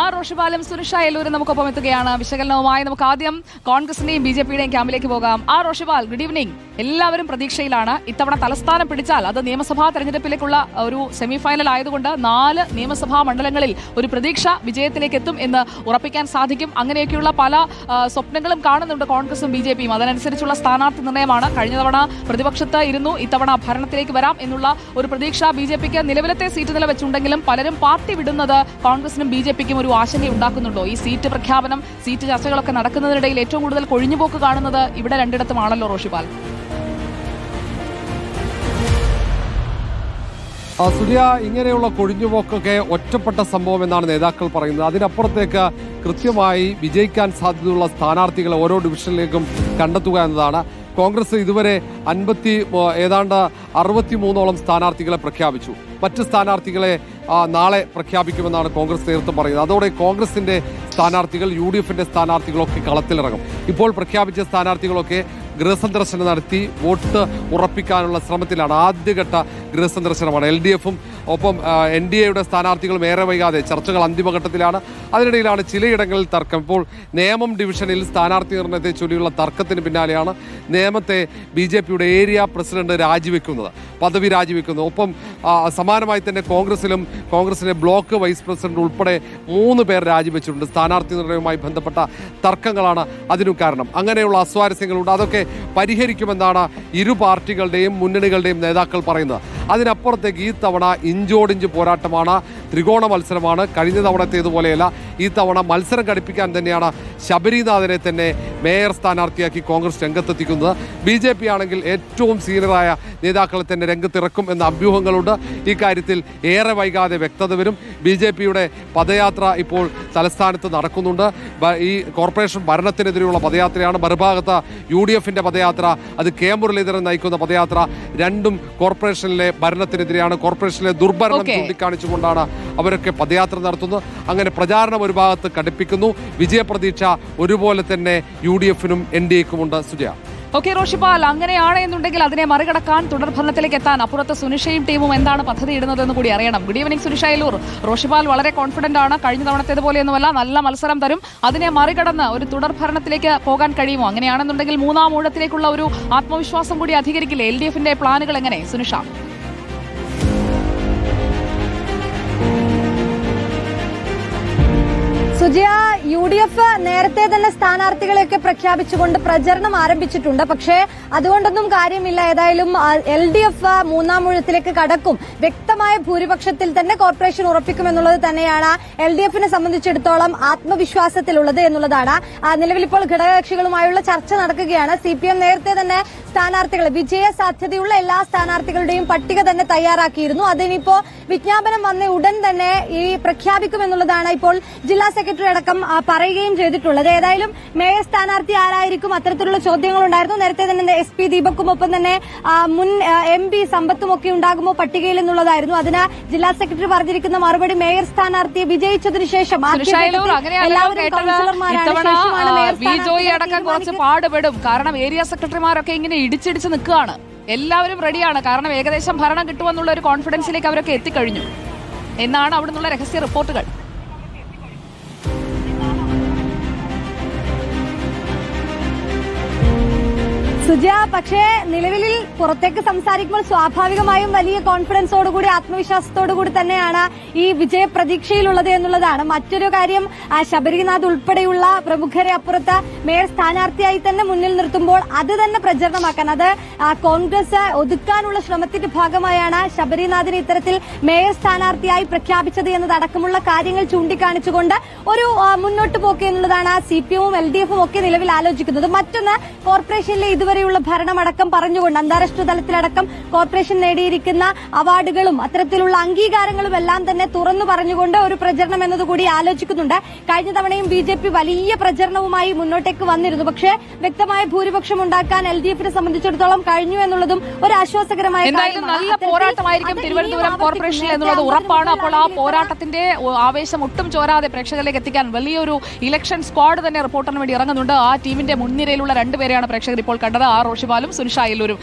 ആ റോഷിപാലം സുനിഷ എല്ലൂരും നമുക്കൊപ്പം എത്തുകയാണ്. വിശകലനവുമായി നമുക്ക് ആദ്യം കോൺഗ്രസിന്റെയും ബി ജെ പിയുടെയും ക്യാമ്പിലേക്ക് പോകാം. ആ റോഷിപാൽ ഗുഡ് ഈവനിങ് എല്ലാവരും പ്രതീക്ഷയിലാണ്. ഇത്തവണ തലസ്ഥാനം പിടിച്ചാൽ അത് നിയമസഭാ തെരഞ്ഞെടുപ്പിലേക്കുള്ള ഒരു സെമിഫൈനൽ ആയതുകൊണ്ട് നാല് നിയമസഭാ മണ്ഡലങ്ങളിൽ ഒരു പ്രതീക്ഷ വിജയത്തിലേക്ക് എത്തും എന്ന് ഉറപ്പിക്കാൻ സാധിക്കും. അങ്ങനെയൊക്കെയുള്ള പല സ്വപ്നങ്ങളും കാണുന്നുണ്ട് കോൺഗ്രസും ബി ജെ പിയും. അതിനനുസരിച്ചുള്ള സ്ഥാനാർത്ഥി നിർണയമാണ് കഴിഞ്ഞ തവണ പ്രതിപക്ഷത്ത് ഇരുന്നു. ഇത്തവണ ഭരണത്തിലേക്ക് വരാം എന്നുള്ള ഒരു പ്രതീക്ഷ ബി ജെ പിക്ക് നിലവിലത്തെ സീറ്റ് നില വെച്ചുണ്ടെങ്കിലും പലരും പാർട്ടി വിടുന്നത് കോൺഗ്രസിനും ബി ജെ പിക്കും ഒരു ആശങ്ക ഉണ്ടാക്കുന്നുണ്ടോ? ഈ സീറ്റ് പ്രഖ്യാപനം സീറ്റ് ചർച്ചകളൊക്കെ നടക്കുന്നതിനിടയിൽ ഏറ്റവും കൂടുതൽ കൊഴിഞ്ഞുപോക്ക് കാണുന്നത് ഇവിടെ രണ്ടിടത്തുമാണല്ലോ റോഷിപാൽ. ആ, സുജയ ഇങ്ങനെയുള്ള കൊഴിഞ്ഞുപോക്കൊക്കെ ഒറ്റപ്പെട്ട സംഭവം എന്നാണ് നേതാക്കൾ പറയുന്നത്. അതിനപ്പുറത്തേക്ക് കൃത്യമായി വിജയിക്കാൻ സാധ്യതയുള്ള സ്ഥാനാർത്ഥികളെ ഓരോ ഡിവിഷനിലേക്കും കണ്ടെത്തുക എന്നതാണ്. കോൺഗ്രസ് ഇതുവരെ അൻപത്തി ഏതാണ്ട് അറുപത്തി മൂന്നോളം സ്ഥാനാർത്ഥികളെ പ്രഖ്യാപിച്ചു. മറ്റ് സ്ഥാനാർത്ഥികളെ നാളെ പ്രഖ്യാപിക്കുമെന്നാണ് കോൺഗ്രസ് നേതൃത്വം പറയുന്നത്. അതോടെ കോൺഗ്രസിന്റെ സ്ഥാനാർത്ഥികൾ യു ഡി എഫിന്റെ സ്ഥാനാർത്ഥികളൊക്കെ കളത്തിലിറങ്ങും. ഇപ്പോൾ പ്രഖ്യാപിച്ച സ്ഥാനാർത്ഥികളൊക്കെ ഗൃഹസന്ദർശനം നടത്തി വോട്ട് ഉറപ്പിക്കാനുള്ള ശ്രമത്തിലാണ് ആദ്യഘട്ട ഗൃഹസന്ദർശനമാണ്. എൽ ഡി എഫും ഒപ്പം എൻ ഡി എയുടെ സ്ഥാനാർത്ഥികളും ഏറെ വൈകാതെ ചർച്ചകൾ അന്തിമഘട്ടത്തിലാണ്. അതിനിടയിലാണ് ചിലയിടങ്ങളിൽ തർക്കം. ഇപ്പോൾ നേമം ഡിവിഷനിൽ സ്ഥാനാർത്ഥി നിർണയത്തെ ചൊല്ലിയുള്ള തർക്കത്തിന് പിന്നാലെയാണ് നേമത്തെ ബി ജെ പിയുടെ ഏരിയ പ്രസിഡന്റ് രാജിവെക്കുന്നത് പദവി രാജിവെക്കുന്നു ഒപ്പം സമാനമായി തന്നെ കോൺഗ്രസിലും കോൺഗ്രസിലെ ബ്ലോക്ക് വൈസ് പ്രസിഡന്റ് ഉൾപ്പെടെ മൂന്ന് പേർ രാജിവെച്ചിട്ടുണ്ട്. സ്ഥാനാർത്ഥി നിർണയവുമായി ബന്ധപ്പെട്ട തർക്കങ്ങളാണ് അതിനു കാരണം. അങ്ങനെയുള്ള അസ്വാരസ്യങ്ങളുണ്ട്. അതൊക്കെ പരിഹരിക്കുമെന്നാണ് ഇരു പാർട്ടികളുടെയും മുന്നണികളുടെയും നേതാക്കൾ പറയുന്നത്. അതിനപ്പുറത്തേക്ക് ഈ തവണ ഇഞ്ചോടിഞ്ച് പോരാട്ടമാണ് ത്രികോണ മത്സരമാണ്. കഴിഞ്ഞ തവണത്തേതുപോലെയല്ല ഈ തവണ മത്സരം ഘടിപ്പിക്കാൻ തന്നെയാണ് ശബരിനാഥനെ തന്നെ മേയർ സ്ഥാനാർത്ഥിയാക്കി കോൺഗ്രസ് രംഗത്തെത്തിക്കുന്നത്. ബി ജെ പി ആണെങ്കിൽ ഏറ്റവും സീനിയറായ നേതാക്കളെ തന്നെ രംഗത്തിറക്കും എന്ന അഭ്യൂഹങ്ങളുണ്ട്. ഇക്കാര്യത്തിൽ ഏറെ വൈകാതെ വ്യക്തത വരും. ബി ജെ പിയുടെ പദയാത്ര ഇപ്പോൾ തലസ്ഥാനത്ത് നടക്കുന്നുണ്ട്. ഈ കോർപ്പറേഷൻ ഭരണത്തിനെതിരെയുള്ള പദയാത്രയാണ്. മറുഭാഗത്ത് യു ഡി എഫിന്റെ പദയാത്ര അത് കെ മുരളീധരൻ നയിക്കുന്ന പദയാത്ര രണ്ടും കോർപ്പറേഷനിലെ ഭരണത്തിനെതിരെയാണ്. കോർപ്പറേഷനിലെ ദുർഭരണം ചൂണ്ടിക്കാണിച്ചുകൊണ്ടാണ് അവരൊക്കെ പദയാത്ര നടത്തുന്നത്. അങ്ങനെ പ്രചാരണം ഒരു ഭാഗത്ത് കടുപ്പിക്കുന്നു. വിജയപ്രതീക്ഷ ഒരുപോലെ തന്നെ യു ഡി എഫിനും എൻ ഡി എക്കുമുണ്ട്. സുജയ. ഓക്കെ റോഷിപാൽ അങ്ങനെയാണ് എന്നുണ്ടെങ്കിൽ അതിനെ മറികടക്കാൻ തുടർ ഭരണത്തിലേക്ക് എത്താൻ അപ്പുറത്ത് സുനിഷയും ടീമും എന്താണ് പദ്ധതി ഇടുന്നതെന്ന് കൂടി അറിയണം. ഗുഡ് ഈവനിംഗ് സുനിഷ അയലൂർ റോഷിപാൽ വളരെ കോൺഫിഡന്റ് ആണ്. കഴിഞ്ഞ തവണത്തേതുപോലെയൊന്നുമല്ല നല്ല മത്സരം തരും. അതിനെ മറികടന്ന് ഒരു തുടർ ഭരണത്തിലേക്ക് പോകാൻ കഴിയുമോ? അങ്ങനെയാണെന്നുണ്ടെങ്കിൽ മൂന്നാം ഊഴത്തിലേക്കുള്ള ഒരു ആത്മവിശ്വാസം കൂടി അധികരിക്കില്ലേ? എൽ ഡി എഫിന്റെ പ്ലാനുകൾ എങ്ങനെ? Sunisha. Sujaya U D F നേരത്തെ തന്നെ സ്ഥാനാർത്ഥികളെയൊക്കെ പ്രഖ്യാപിച്ചുകൊണ്ട് പ്രചരണം ആരംഭിച്ചിട്ടുണ്ട്. പക്ഷേ അതുകൊണ്ടൊന്നും കാര്യമില്ല. ഏതായാലും എൽ ഡി എഫ് മൂന്നാം ഊഴത്തിലേക്ക് കടക്കും. വ്യക്തമായ ഭൂരിപക്ഷത്തിൽ തന്നെ കോർപ്പറേഷൻ ഉറപ്പിക്കുമെന്നുള്ളത് തന്നെയാണ് എൽ ഡി എഫിനെ സംബന്ധിച്ചിടത്തോളം ആത്മവിശ്വാസത്തിലുള്ളത് എന്നുള്ളതാണ്. നിലവിൽ ഇപ്പോൾ ഘടകകക്ഷികളുമായുള്ള ചർച്ച നടക്കുകയാണ്. സി പി എം നേരത്തെ തന്നെ സ്ഥാനാർത്ഥികൾ വിജയ സാധ്യതയുള്ള എല്ലാ സ്ഥാനാർത്ഥികളുടെയും പട്ടിക തന്നെ തയ്യാറാക്കിയിരുന്നു. അതിനിപ്പോ വിജ്ഞാപനം വന്ന ഉടൻ തന്നെ ഈ പ്രഖ്യാപിക്കുമെന്നുള്ളതാണ് ഇപ്പോൾ ജില്ലാ സെക്രട്ടറി അടക്കം പറയുകയും ചെയ്തിട്ടുള്ളത്. ഏതായാലും മേയർ സ്ഥാനാർത്ഥി ആരായിരിക്കും അത്തരത്തിലുള്ള ചോദ്യങ്ങൾ ഉണ്ടായിരുന്നു നേരത്തെ തന്നെ എസ് പി ദീപക്കും ഒപ്പം തന്നെ മുൻ എം പി സമ്പത്തും ഒക്കെ ഉണ്ടാകുമോ പട്ടികയിൽ എന്നുള്ളതായിരുന്നു. അതിന് ജില്ലാ സെക്രട്ടറി പറഞ്ഞിരിക്കുന്ന മറുപടി മേയർ സ്ഥാനാർത്ഥിയെ വിജയിച്ചതിന് ശേഷം എല്ലാവരും കൗൺസിലർമാരാണ്. അടക്കം കുറച്ച്. പാടുപെടും. കാരണം ഏരിയ സെക്രട്ടറിമാരൊക്കെ ഇങ്ങനെ ഇടിച്ചിടിച്ച് നിൽക്കുകയാണ്. എല്ലാവരും റെഡിയാണ് കാരണം ഏകദേശം ഭരണം കിട്ടുമെന്നുള്ള ഒരു കോൺഫിഡൻസിലേക്ക് അവരൊക്കെ എത്തിക്കഴിഞ്ഞു. എന്നാണ് അവിടെ നിന്നുള്ള രഹസ്യ റിപ്പോർട്ടുകൾ സുജ പക്ഷേ നിലവിൽ പുറത്തേക്ക് സംസാരിക്കുമ്പോൾ സ്വാഭാവികമായും വലിയ കോൺഫിഡൻസോടുകൂടി ആത്മവിശ്വാസത്തോടുകൂടി തന്നെയാണ് ഈ വിജയ പ്രതീക്ഷയിലുള്ളത് എന്നുള്ളതാണ്. മറ്റൊരു കാര്യം ശബരിനാഥ് ഉൾപ്പെടെയുള്ള പ്രമുഖരെ അപ്പുറത്ത് മേയർ സ്ഥാനാർത്ഥിയായി തന്നെ മുന്നിൽ നിർത്തുമ്പോൾ അത് തന്നെ പ്രചരണമാക്കാൻ അത് കോൺഗ്രസ് ഒതുക്കാനുള്ള ശ്രമത്തിന്റെ ഭാഗമായാണ് ശബരിനാഥിനെ ഇത്തരത്തിൽ മേയർ സ്ഥാനാർത്ഥിയായി പ്രഖ്യാപിച്ചത് എന്നതടക്കമുള്ള കാര്യങ്ങൾ ചൂണ്ടിക്കാണിച്ചുകൊണ്ട് ഒരു മുന്നോട്ട് പോക്ക് എന്നുള്ളതാണ് സി പി എമ്മും എൽ ഡി എഫും ഒക്കെ നിലവിൽ ആലോചിക്കുന്നത്. മറ്റൊന്ന് കോർപ്പറേഷനിലെ ഇതുവരെയുള്ള ഭരണമടക്കം പറഞ്ഞുകൊണ്ട് അന്താരാഷ്ട്ര തലത്തിലടക്കം കോർപ്പറേഷൻ നേടിയിരിക്കുന്ന അവാർഡുകളും അത്തരത്തിലുള്ള അംഗീകാരങ്ങളും എല്ലാം തന്നെ തുറന്നു പറഞ്ഞുകൊണ്ട് ഒരു പ്രചരണം എന്നതുകൂടി ആലോചിക്കുന്നുണ്ട്. കഴിഞ്ഞ തവണയും ബി വലിയ പ്രചരണവുമായി മുന്നോട്ടേക്ക് വന്നിരുന്നു. പക്ഷേ വ്യക്തമായ ഭൂരിപക്ഷം ഉണ്ടാക്കാൻ എൽ ഡി എഫിനെ സംബന്ധിച്ചിടത്തോളം കഴിഞ്ഞു എന്നുള്ളതും ഒരു ആശ്വാസകരമായ നല്ല പോരാട്ടമായിരിക്കും തിരുവനന്തപുരം കോർപ്പറേഷനിൽ എന്നുള്ളത് ഉറപ്പാണ്. അപ്പോൾ ആ പോരാട്ടത്തിന്റെ ആവേശം ഒട്ടും ചോരാതെ പ്രേക്ഷകരിലേക്ക് എത്തിക്കാൻ വലിയൊരു ഇലക്ഷൻ സ്ക്വാഡ് തന്നെ റിപ്പോർട്ടറിന് വേണ്ടി ഇറങ്ങുന്നുണ്ട്. ആ ടീമിന്റെ മുൻനിരയിലുള്ള രണ്ടുപേരെയാണ് പ്രേക്ഷകർ ഇപ്പോൾ കണ്ടത്. ആ റോഷിപാലും സുനിഷ അയലൂരും